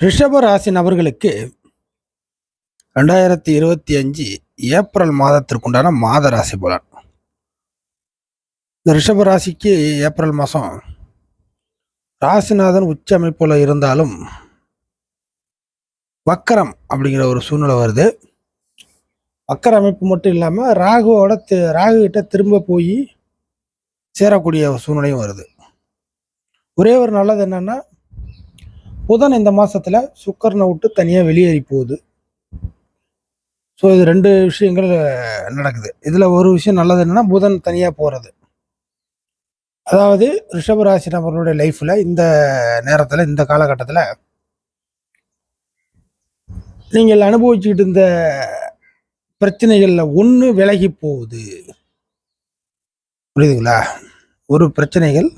ரிஷப ராசி நபர்களுக்கு ரெண்டாயிரத்தி இருபத்தி அஞ்சு ஏப்ரல் மாதத்திற்குண்டான மாத ராசி பலன். இந்த ரிஷப ராசிக்கு ஏப்ரல் மாதம் ராசிநாதன் உச்ச அமைப்பில் இருந்தாலும் வக்கரம் அப்படிங்கிற ஒரு சூழ்நிலை வருது. வக்கர அமைப்பு மட்டும் இல்லாமல் ராகுவோட ராகு கிட்ட திரும்ப போய் சேரக்கூடிய ஒரு சூழ்நிலையும் வருது. ஒரே ஒரு நல்லது என்னன்னா புதன் இந்த மாசத்துல சுக்கரனை விட்டு தனியா வெளியேறி போகுது. ஸோ இது ரெண்டு விஷயங்கள் நடக்குது. இதுல ஒரு விஷயம் நல்லது என்னன்னா புதன் தனியா போறது. அதாவது ரிஷபராசி நபர்களுடைய லைஃப்ல இந்த நேரத்துல இந்த காலகட்டத்துல நீங்கள் அனுபவிச்சுக்கிட்டு இருந்த பிரச்சனைகள்ல ஒன்று விலகி போகுது. புரியுதுங்களா? ஒரு பிரச்சனைகள்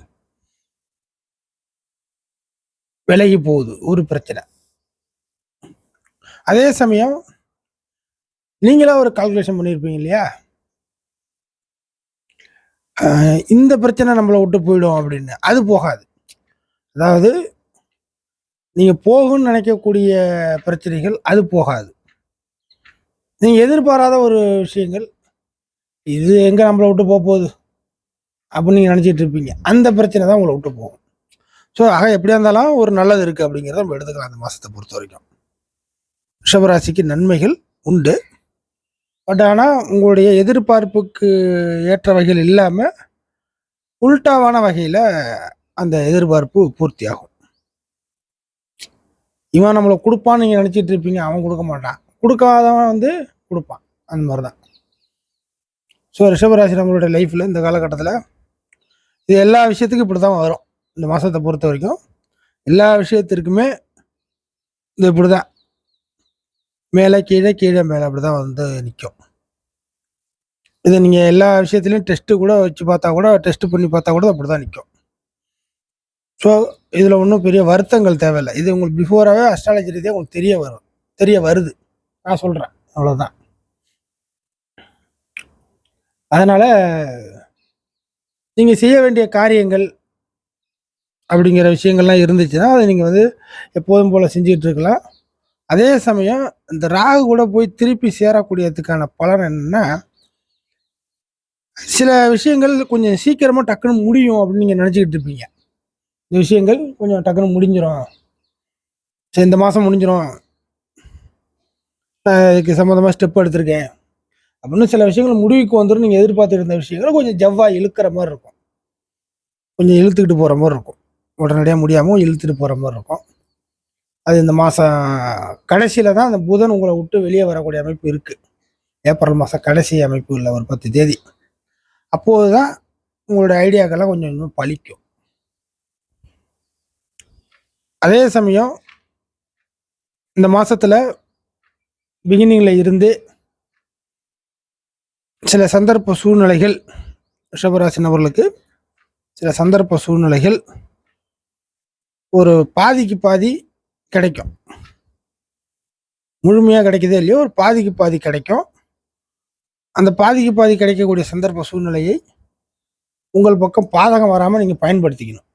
விலகி போகுது. ஒரு பிரச்சனை. அதே சமயம் நீங்களா ஒரு கால்குலேஷன் பண்ணியிருப்பீங்க இல்லையா? இந்த பிரச்சனை நம்மளை விட்டு போயிடும் அப்படின்னு. அது போகாது. அதாவது நீங்கள் போகும்னு நினைக்கக்கூடிய பிரச்சனைகள் அது போகாது. நீங்கள் எதிர்பாராத ஒரு விஷயங்கள் இது எங்கே நம்மளை விட்டு போக போகுது? அப்படின்னு நீங்கள் நினச்சிட்டு இருப்பீங்க. அந்த பிரச்சனை தான் உங்களை விட்டு போகும். ஸோ ஆக எப்படியா இருந்தாலும் ஒரு நல்லது இருக்குது அப்படிங்கிறத நம்ம எடுத்துக்கலாம் அந்த மாதத்தை பொறுத்த வரைக்கும். ரிஷபராசிக்கு நன்மைகள் உண்டு. பட் ஆனால் உங்களுடைய எதிர்பார்ப்புக்கு ஏற்ற வகையில் இல்லாமல் உல்டாவான வகையில் அந்த எதிர்பார்ப்பு பூர்த்தியாகும். இவன் நம்மளை கொடுப்பான்னு நீங்கள் நினச்சிட்டு இருப்பீங்க அவன் கொடுக்க மாட்டான். கொடுக்காதவன் வந்து கொடுப்பான். அந்த மாதிரி தான் ஸோ ரிஷபராசி நம்மளுடைய லைஃப்பில் இந்த காலகட்டத்தில் இது எல்லா விஷயத்துக்கும் இப்படி தான் வரும். இந்த மாதத்தை பொறுத்த வரைக்கும் எல்லா விஷயத்திற்குமே இது இப்படி தான் மேலே கீழே கீழே மேலே அப்படி தான் வந்து நிற்கும் இது நீங்கள் எல்லா விஷயத்துலையும் டெஸ்ட்டு கூட வச்சு பார்த்தா கூட டெஸ்ட்டு பண்ணி பார்த்தா கூட அப்படி தான் நிற்கும் ஸோ இதில் ஒன்றும் பெரிய வருத்தங்கள் தேவையில்லை. இது உங்களுக்கு பிஃபோராகவே அஸ்ட்ராலஜி ரீதியாக உங்களுக்கு தெரிய வரும். தெரிய வருது. நான் சொல்கிறேன் அவ்வளோதான் அதனால் நீங்கள் செய்ய வேண்டிய காரியங்கள் அப்படிங்கிற விஷயங்கள்லாம் இருந்துச்சுன்னா அதை நீங்கள் வந்து எப்போதும் போல் செஞ்சுக்கிட்டு இருக்கலாம். அதே சமயம் இந்த ராகு கூட போய் திருப்பி சேரக்கூடியதுக்கான பலன் என்னென்னா சில விஷயங்கள் கொஞ்சம் சீக்கிரமாக டக்குன்னு முடியும் அப்படின்னு நீங்கள் நினச்சிக்கிட்டு இருப்பீங்க. இந்த விஷயங்கள் கொஞ்சம் டக்குன்னு முடிஞ்சிடும் சரி இந்த மாதம் முடிஞ்சிடும் நான் இதுக்கு சம்மந்தமாக ஸ்டெப் எடுத்திருக்கேன். அப்படின்னு சில விஷயங்கள் முடிவுக்கு வந்துடும் நீங்கள் எதிர்பார்த்துட்டு இருந்த விஷயங்கள் கொஞ்சம் ஜவ்வாக இழுக்கிற மாதிரி இருக்கும். கொஞ்சம் இழுத்துக்கிட்டு போகிற மாதிரி இருக்கும். உடனடியாக முடியாமல் இழுத்துட்டு போகிற மாதிரி இருக்கும். அது இந்த மாதம் கடைசியில் தான் அந்த புதன் உங்களை விட்டு வெளியே வரக்கூடிய அமைப்பு இருக்குது ஏப்ரல் மாதம் கடைசி அமைப்பு இல்லை ஒரு பத்து தேதி. அப்போது தான் உங்களோட ஐடியாக்கெல்லாம் கொஞ்சம் இன்னும் பழிக்கும். அதே சமயம் இந்த மாதத்தில் பிகினிங்கில் இருந்து சில சந்தர்ப்ப சூழ்நிலைகள் ரிஷபராசி நபர்களுக்கு சில சந்தர்ப்ப சூழ்நிலைகள் ஒரு பாதிக்கு பாதி கிடைக்கும். முழுமையாக கிடைக்குதே இல்லையோ ஒரு பாதிக்கு பாதி கிடைக்கும். அந்த பாதிக்கு பாதி கிடைக்கக்கூடிய சந்தர்ப்ப சூழ்நிலையை உங்கள் பக்கம் பாதகம் வராமல் நீங்கள் பயன்படுத்திக்கணும்.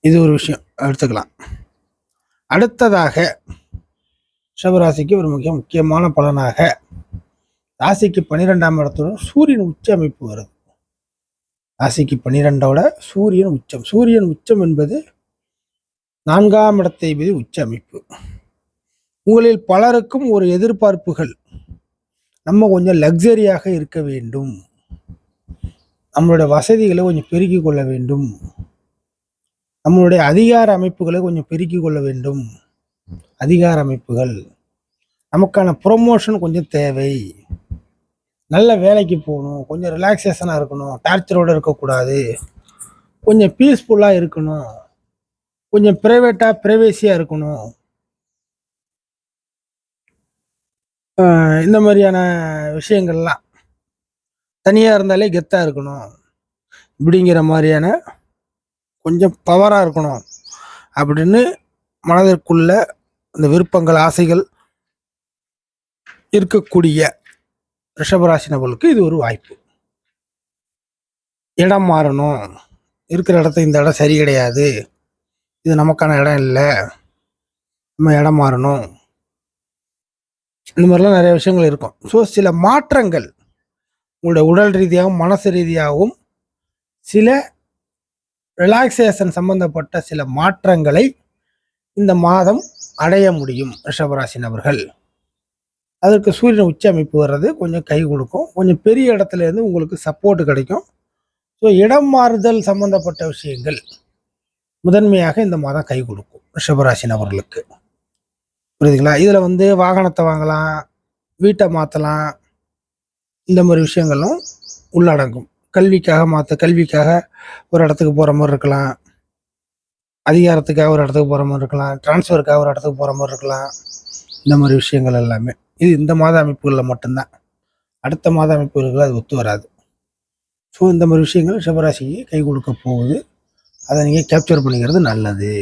இது ஒரு விஷயம். எடுத்துக்கலாம். அடுத்ததாக ரிஷபராசிக்கு ஒரு மிக முக்கியமான பலனாக ராசிக்கு பன்னிரெண்டாம் இடத்துடன் சூரியன் உச்ச அமைப்பு வருது. ராசிக்கு பன்னிரெண்டோட சூரியன் உச்சம். சூரியன் உச்சம் என்பது நான்காம் இடத்தை மீது உச்ச அமைப்பு. உங்களில் பலருக்கும் ஒரு எதிர்பார்ப்புகள். நம்ம கொஞ்சம் லக்ஸரியாக இருக்க வேண்டும். நம்மளுடைய வசதிகளை கொஞ்சம் பெருக்கி கொள்ள வேண்டும். நம்மளுடைய அதிகார அமைப்புகளை கொஞ்சம் பெருக்கி கொள்ள வேண்டும். அதிகார அமைப்புகள். நமக்கான ப்ரொமோஷன் கொஞ்சம் தேவை. நல்ல வேலைக்கு போகணும் கொஞ்சம் ரிலாக்ஸேஷனாக இருக்கணும் டார்ச்சரோடு இருக்கக்கூடாது கொஞ்சம் பீஸ்ஃபுல்லாக இருக்கணும் கொஞ்சம் ப்ரைவேட்டாக ப்ரைவேசியாக இருக்கணும். இந்த மாதிரியான விஷயங்கள்லாம். தனியாக இருந்தாலே கெத்தாக இருக்கணும். இப்படிங்கிற மாதிரியான கொஞ்சம் பவராக இருக்கணும். அப்படின்னு மனதிற்குள்ள அந்த விருப்பங்கள் ஆசைகள் இருக்கக்கூடிய ரிஷபராசி நபர்களுக்கு இது ஒரு வாய்ப்பு. இடம் மாறணும். இருக்கிற இடத்த இந்த இடம் சரி கிடையாது. இது நமக்கான இடம் இல்லை. நம்ம இடம் மாறணும். இந்த மாதிரிலாம் நிறைய விஷயங்கள் இருக்கும். ஸோ சில மாற்றங்கள் உங்களுடைய உடல் ரீதியாகவும் மனசு ரீதியாகவும் சில ரிலாக்ஸேஷன் சம்பந்தப்பட்ட சில மாற்றங்களை இந்த மாதம் அடைய முடியும் ரிஷபராசி நபர்கள் அதற்கு சூரியன் உச்ச அமைப்பு வர்றது கொஞ்சம் கை கொடுக்கும். கொஞ்சம் பெரிய இடத்துல இருந்து உங்களுக்கு சப்போர்ட் கிடைக்கும். ஸோ இடம் மாறுதல் சம்பந்தப்பட்ட விஷயங்கள் முதன்மையாக இந்த மாதம் கை கொடுக்கும். ரிஷபராசி நபர்களுக்கு. புரியுதுங்களா? இதில் வந்து வாகனத்தை வாங்கலாம் வீட்டை மாற்றலாம் இந்த மாதிரி விஷயங்களும் உள்ளடங்கும். கல்விக்காக மாற்ற கல்விக்காக ஒரு இடத்துக்கு போகிற மாதிரி இருக்கலாம். அதிகாரத்துக்காக ஒரு இடத்துக்கு போகிற மாதிரி இருக்கலாம். டிரான்ஸ்ஃபருக்காக ஒரு இடத்துக்கு போகிற மாதிரி இருக்கலாம். இந்த மாதிரி விஷயங்கள் எல்லாமே. இது இந்த மாத அமைப்புகளில் மட்டும்தான். அடுத்த மாத அமைப்புகளுக்கு அது ஒத்து வராது. ஸோ இந்த மாதிரி விஷயங்கள் சிவராசிக்கு கை கொடுக்க போகுது. அதை நீங்கள் கேப்சர் பண்ணிக்கிறது நல்லது.